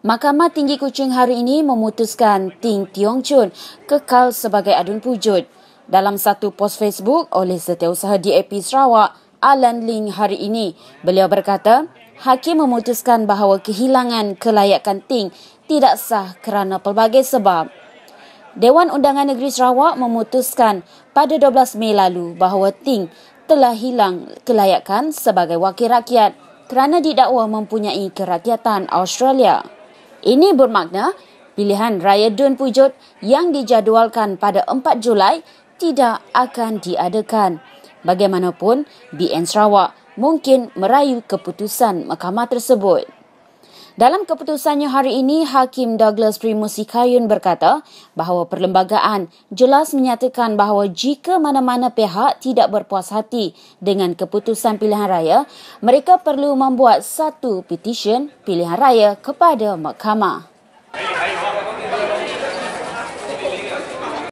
Mahkamah Tinggi Kuching hari ini memutuskan Ting Tiong Chun kekal sebagai adun pujut. Dalam satu post Facebook oleh Setiausaha DAP Sarawak, Alan Ling hari ini, beliau berkata, Hakim memutuskan bahawa kehilangan kelayakan Ting tidak sah kerana pelbagai sebab. Dewan Undangan Negeri Sarawak memutuskan pada 12 Mei lalu bahawa Ting telah hilang kelayakan sebagai wakil rakyat kerana didakwa mempunyai kerakyatan Australia. Ini bermakna pilihan Raya Dun Pujut yang dijadualkan pada 4 Julai tidak akan diadakan. Bagaimanapun, BN Sarawak mungkin merayu keputusan mahkamah tersebut. Dalam keputusannya hari ini, Hakim Douglas Primusi Kayun berkata bahawa perlembagaan jelas menyatakan bahawa jika mana-mana pihak tidak berpuas hati dengan keputusan pilihan raya, mereka perlu membuat satu petisyen pilihan raya kepada mahkamah.